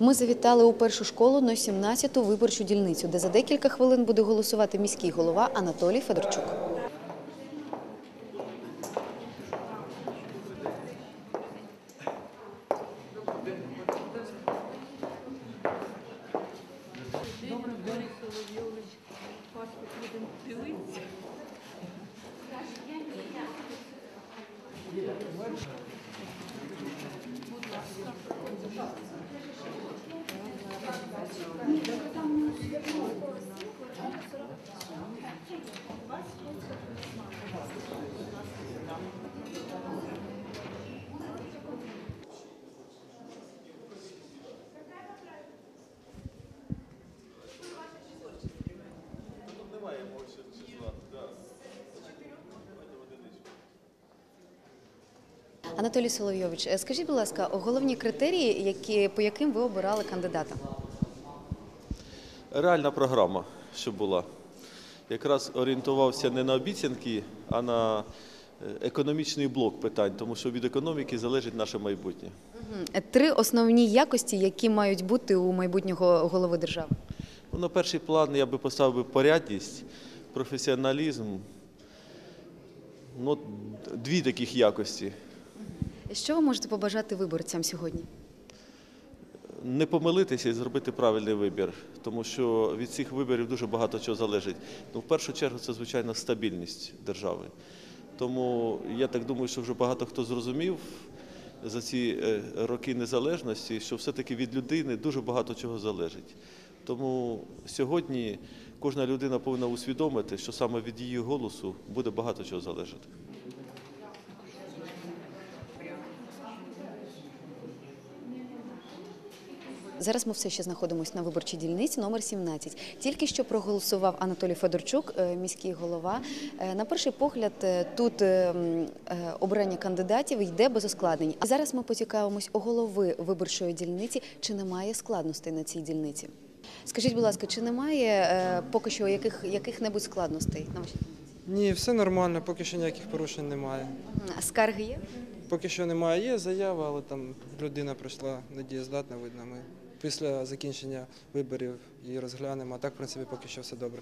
Ми завітали у першу школу на 17-ту виборчу дільницю, де за декілька хвилин буде голосувати міський голова Анатолій Федорчук. Анатолій Соловйович, е, скажіть, будь ласка, головні критерії, які, по яким ви обирали кандидата? Реальна програма, що була. Якраз орієнтувався не на обіцянки, а на е, економічний блок питань, тому що від економіки залежить наше майбутнє. Три основні якості, які мають бути у майбутнього голови держави. Ну, на перший план я би поставив би порядність, професіоналізм. Ну, дві таких якості. Що ви можете побажати виборцям сьогодні? Не помилитися і зробити правильний вибір, тому що від цих виборів дуже багато чого залежить. Ну, в першу чергу, це звичайно стабільність держави. Тому я так думаю, що вже багато хто зрозумів за ці е, роки незалежності, що все-таки від людини дуже багато чого залежить. Тому сьогодні кожна людина повинна усвідомити, що саме від її голосу буде багато чого залежати. Зараз ми все ще знаходимося на виборчій дільниці номер 17. Тільки що проголосував Анатолій Федорчук, е, міський голова. Е, На перший погляд, е, тут обрання кандидатів йде без ускладнень. А зараз ми поцікавимось у голови виборчої дільниці, чи немає складностей на цій дільниці. Скажіть, будь ласка, чи немає поки що яких, яких-небудь складностей на вашій дільниці? Ні, все нормально, поки що ніяких порушень немає. А Скарги є? Поки що немає, є заява, але там людина пройшла недієздатна, видно. Ми після закінчення виборів її розглянемо, а так, в принципі, поки що все добре.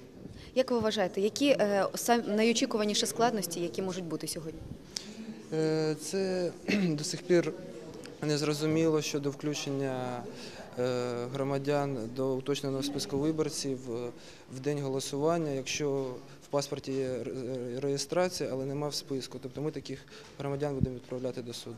Як ви вважаєте, які е, сам найочікуваніші складності, які можуть бути сьогодні? Е, Це до сих пір не зрозуміло щодо включення е, громадян до уточненого списку виборців е, в день голосування, якщо в паспорті є ре- реєстрація, але нема в списку. Тобто ми таких громадян будемо відправляти до суду.